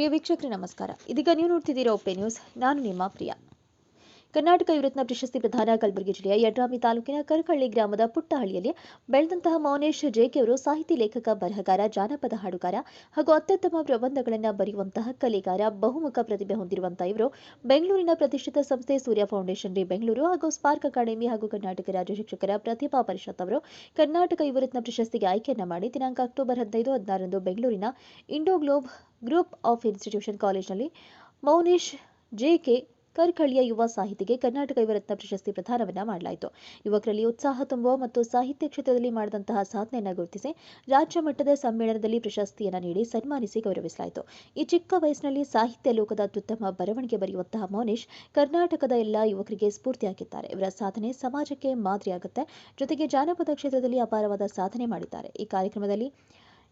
ಪ್ರಿಯ ವೀಕ್ಷಕರೇ ನಮಸ್ಕಾರ. ಇದೀಗ ನೀವು ನೋಡ್ತಿದ್ದೀರಾ ಒಪ್ಪೆ ನ್ಯೂಸ್. ನಾನು ನಿಮ್ಮ ಪ್ರಿಯ. ಕರ್ನಾಟಕ ಯುವರತ್ನ ಪ್ರಶಸ್ತಿ ಪ್ರದಾನ ಕಲಬುರಗಿ ಜಿಲ್ಲೆಯ ಯಡ್ರಾಮಿ ತಾಲೂಕಿನ ಕರಕಳ್ಳಿ ಗ್ರಾಮದ ಪುಟ್ಟಹಳ್ಳಿಯಲ್ಲಿ ಬೆಳೆದಂತಹ ಮೌನೇಶ್ ಜೇಕೆ ಅವರು ಸಾಹಿತಿ ಲೇಖಕ, ಬರಹಗಾರ, ಜಾನಪದ ಹಾಡುಗಾರ ಹಾಗೂ ಅತ್ಯುತ್ತಮ ಪ್ರಬಂಧಗಳನ್ನು ಬರೆಯುವಂತಹ ಕಲೆಗಾರ, ಬಹುಮುಖ ಪ್ರತಿಭೆ ಹೊಂದಿರುವಂತಹ ಇವರು. ಬೆಂಗಳೂರಿನ ಪ್ರತಿಷ್ಠಿತ ಸಂಸ್ಥೆ ಸೂರ್ಯ ಫೌಂಡೇಶನ್ ಡಿ ಬೆಂಗಳೂರು ಹಾಗೂ ಸ್ಪಾರ್ಕ್ ಅಕಾಡೆಮಿ ಹಾಗೂ ಕರ್ನಾಟಕ ರಾಜ್ಯ ಶಿಕ್ಷಕರ ಪ್ರತಿಭಾ ಪರಿಷತ್ ಅವರು ಕರ್ನಾಟಕ ಯುವರತ್ನ ಪ್ರಶಸ್ತಿಗೆ ಆಯ್ಕೆಯನ್ನ ಮಾಡಿ ದಿನಾಂಕ ಅಕ್ಟೋಬರ್ ಹದಿನೈದು, ಹದಿನಾರರಂದು ಬೆಂಗಳೂರಿನ Indo Globe group of institution ಕಾಲೇಜಿನಲ್ಲಿ ಮೌನೇಶ್ ಜೆಕೆ ಕರ್ಕಳಿಯ ಯುವ ಸಾಹಿತಿಗೆ ಕರ್ನಾಟಕ ಯುವರತ್ನ ಪ್ರಶಸ್ತಿ ಪ್ರದಾನವನ್ನ ಮಾಡಲಾಯಿತು. ಯುವಕರಲ್ಲಿ ಉತ್ಸಾಹ ತುಂಬುವ ಮತ್ತು ಸಾಹಿತ್ಯ ಕ್ಷೇತ್ರದಲ್ಲಿ ಮಾಡಿದಂತಹ ಸಾಧನೆಯನ್ನು ಗುರುತಿಸಿ ರಾಜ್ಯ ಮಟ್ಟದ ಸಮ್ಮೇಳನದಲ್ಲಿ ಪ್ರಶಸ್ತಿಯನ್ನು ನೀಡಿ ಸನ್ಮಾನಿಸಿ ಗೌರವಿಸಲಾಯಿತು. ಈ ಚಿಕ್ಕ ವಯಸ್ಸಿನಲ್ಲಿ ಸಾಹಿತ್ಯ ಲೋಕದ ಅತ್ಯುತ್ತಮ ಬರವಣಿಗೆ ಬರೆಯುವಂತಹ ಮೌನೇಶ್ ಕರ್ನಾಟಕದ ಎಲ್ಲ ಯುವಕರಿಗೆ ಸ್ಫೂರ್ತಿಯಾಗಿದ್ದಾರೆ ಇವರ ಸಾಧನೆ ಸಮಾಜಕ್ಕೆ ಮಾದರಿಯಾಗುತ್ತೆ. ಜೊತೆಗೆ ಜಾನಪದ ಕ್ಷೇತ್ರದಲ್ಲಿ ಅಪಾರವಾದ ಸಾಧನೆ ಮಾಡಿದ್ದಾರೆ. ಈ ಕಾರ್ಯಕ್ರಮದಲ್ಲಿ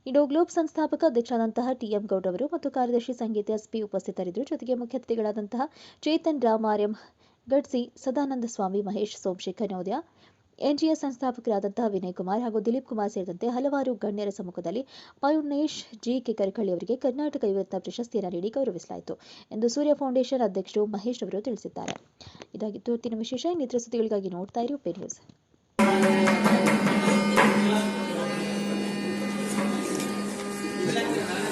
ಇಂಡೋ ಗ್ಲೋಬ್ ಸಂಸ್ಥಾಪಕ ಅಧ್ಯಕ್ಷರಾದಂತಹ ಟಿಎಂ ಗೌಡ್ ಅವರು ಮತ್ತು ಕಾರ್ಯದರ್ಶಿ ಸಂಗೀತ ಎಸ್ಪಿ ಉಪಸ್ಥಿತರಿದ್ದರು. ಜೊತೆಗೆ ಮುಖ್ಯ ಅತಿಥಿಗಳಾದಂತಹ ಚೇತನ್ ರಾಮಾರ್ಯಂ ಗಡ್ಸಿ, ಸದಾನಂದ ಸ್ವಾಮಿ, ಮಹೇಶ್ ಸೋಮಶೇಖರ್ ನವೋದಯ ಎನ್ಜಿಎಸ್ ಸಂಸ್ಥಾಪಕರಾದಂತಹ ವಿನಯ್ ಕುಮಾರ್ ಹಾಗೂ ದಿಲೀಪ್ ಕುಮಾರ್ ಸೇರಿದಂತೆ ಹಲವಾರು ಗಣ್ಯರ ಸಮ್ಮುಖದಲ್ಲಿ ಮಯೂನೇಶ್ ಜಿ. ಕೆ. ಕರ್ಕಳ್ಳಿ ಅವರಿಗೆ ಕರ್ನಾಟಕ ಯುವರತ್ನ ಪ್ರಶಸ್ತಿಯನ್ನು ನೀಡಿ ಗೌರವಿಸಲಾಯಿತು ಎಂದು ಸೂರ್ಯ ಫೌಂಡೇಶನ್ ಅಧ್ಯಕ್ಷರು ಮಹೇಶ್ ಅವರು ತಿಳಿಸಿದ್ದಾರೆ. ಇದಾಗಿತ್ತು ಹೊತ್ತಿನ ವಿಶೇಷ. ಇನ್ನಿತರ ಸುದ್ದಿಗಳಿಗಾಗಿ ನೋಡ್ತಾ ಇರಿ ಉಪೇ ನ್ಯೂಸ್ Gracias.